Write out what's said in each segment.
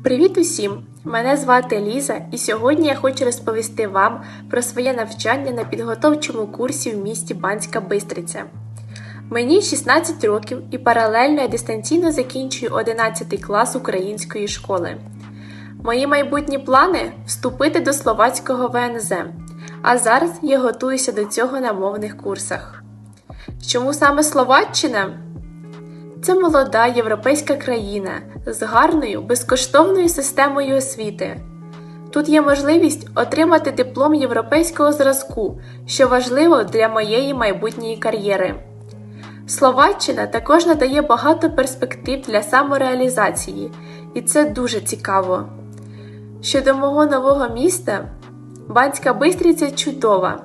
Привіт усім! Мене звати Ліза, і сьогодні я хочу розповісти вам про своє навчання на підготовчому курсі в місті Банська Бистриця. Мені 16 років і паралельно я дистанційно закінчую 11 клас української школи. Мої майбутні плани вступити до словацького ВНЗ, а зараз я готуюся до цього на мовних курсах. Чому саме Словаччина? Це молода європейська країна з гарною безкоштовною системою освіти. Тут є можливість отримати диплом європейського зразку, що важливо для моєї майбутньої кар'єри. Словаччина також надає багато перспектив для самореалізації, і це дуже цікаво. Щодо мого нового міста, Банська Бистриця чудова.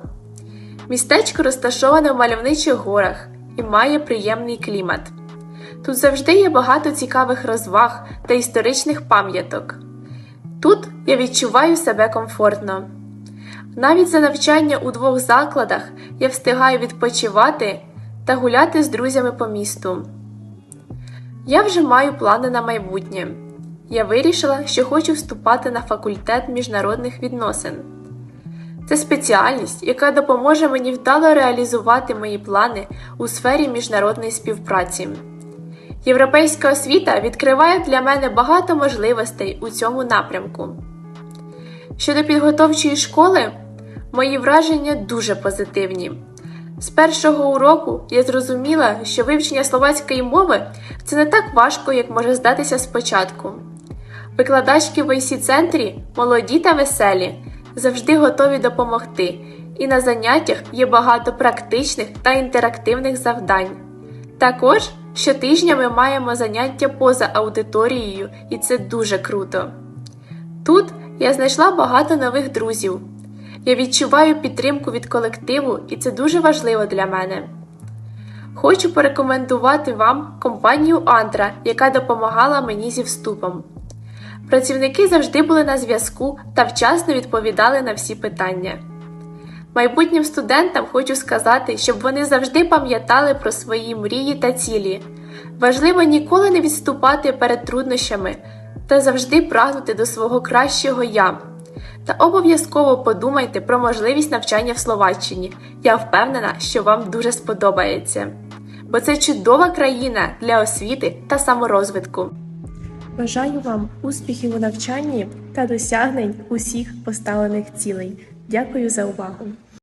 Містечко розташоване в мальовничих горах і має приємний клімат. Тут завжди є багато цікавих розваг та історичних пам'яток. Тут я відчуваю себе комфортно. Навіть за навчання у двох закладах я встигаю відпочивати та гуляти з друзями по місту. Я вже маю плани на майбутнє. Я вирішила, що хочу вступати на факультет міжнародних відносин. Це спеціальність, яка допоможе мені вдало реалізувати мої плани у сфері міжнародної співпраці. Європейська освіта відкриває для мене багато можливостей у цьому напрямку. Щодо підготовчої школи, мої враження дуже позитивні. З першого уроку я зрозуміла, що вивчення словацької мови це не так важко, як може здатися спочатку. Викладачки в IC центрі молоді та веселі, завжди готові допомогти, і на заняттях є багато практичних та інтерактивних завдань. Також щотижня ми маємо заняття поза аудиторією, і це дуже круто. Тут я знайшла багато нових друзів. Я відчуваю підтримку від колективу, і це дуже важливо для мене. Хочу порекомендувати вам компанію Антра, яка допомагала мені зі вступом. Працівники завжди були на зв'язку та вчасно відповідали на всі питання. Майбутнім студентам хочу сказати, щоб вони завжди пам'ятали про свої мрії та цілі. Важливо ніколи не відступати перед труднощами та завжди прагнути до свого кращого я. Та обов'язково подумайте про можливість навчання в Словаччині. Я впевнена, що вам дуже сподобається. Бо це чудова країна для освіти та саморозвитку. Бажаю вам успіхів у навчанні та досягнень усіх поставлених цілей. Дякую за увагу!